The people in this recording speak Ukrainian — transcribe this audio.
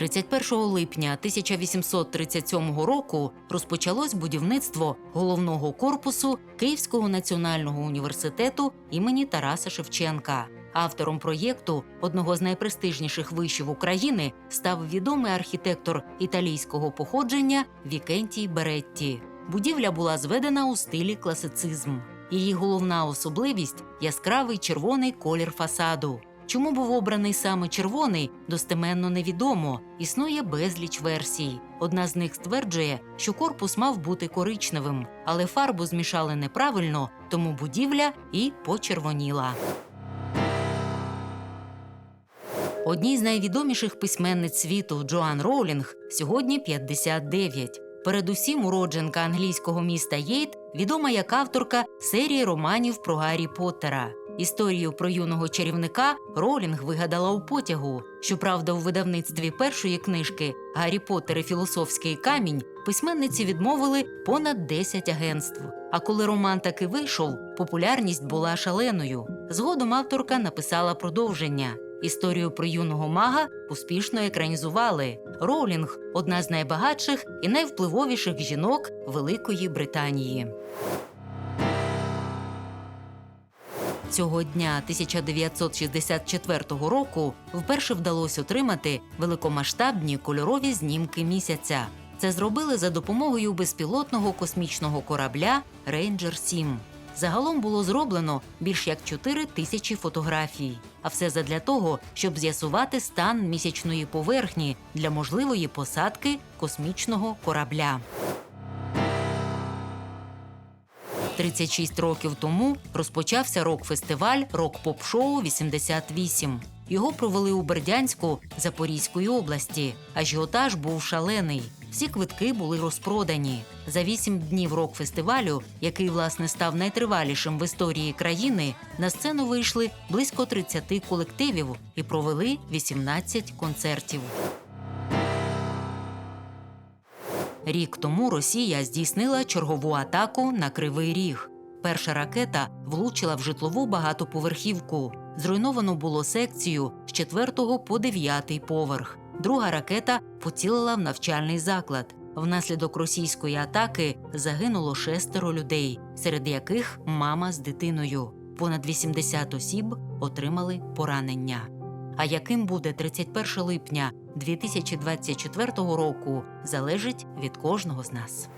31 липня 1837 року розпочалось будівництво головного корпусу Київського національного університету імені Тараса Шевченка. Автором проєкту одного з найпрестижніших вишів України став відомий архітектор італійського походження Вікентій Беретті. Будівля була зведена у стилі класицизм. Її головна особливість яскравий червоний колір фасаду. Чому був обраний саме червоний, достеменно невідомо. Існує безліч версій. Одна з них стверджує, що корпус мав бути коричневим, але фарбу змішали неправильно, тому будівля і почервоніла. Одній з найвідоміших письменниць світу Джоан Роулінг сьогодні 59. Передусім, уродженка англійського міста Єйт відома як авторка серії романів про Гаррі Поттера. Історію про юного чарівника Ролінг вигадала у потягу. Щоправда, у видавництві першої книжки Гаррі Поттер і філософський камінь письменниці відмовили понад 10 агентств. А коли роман таки вийшов, популярність була шаленою. Згодом авторка написала продовження. Історію про юного мага успішно екранізували. Роулінг одна з найбагатших і найвпливовіших жінок Великої Британії. Цього дня 1964 року вперше вдалося отримати великомасштабні кольорові знімки місяця. Це зробили за допомогою безпілотного космічного корабля Ranger 7. Загалом було зроблено більш як 4 тисячі фотографій. А все задля того, щоб з'ясувати стан місячної поверхні для можливої посадки космічного корабля. 36 років тому розпочався рок-фестиваль рок-поп-шоу 88. Його провели у Бердянську Запорізької області. Ажіотаж був шалений. Всі квитки були розпродані. За вісім днів рок-фестивалю, який власне став найтривалішим в історії країни, на сцену вийшли близько 30 колективів і провели 18 концертів. Рік тому Росія здійснила чергову атаку на Кривий Ріг. Перша ракета влучила в житлову багатоповерхівку. Зруйновано було секцію з 4 по 9 поверх. Друга ракета поцілила в навчальний заклад. Внаслідок російської атаки загинуло шестеро людей, серед яких мама з дитиною. Понад 80 осіб отримали поранення. А яким буде 31 липня 2024 року, залежить від кожного з нас.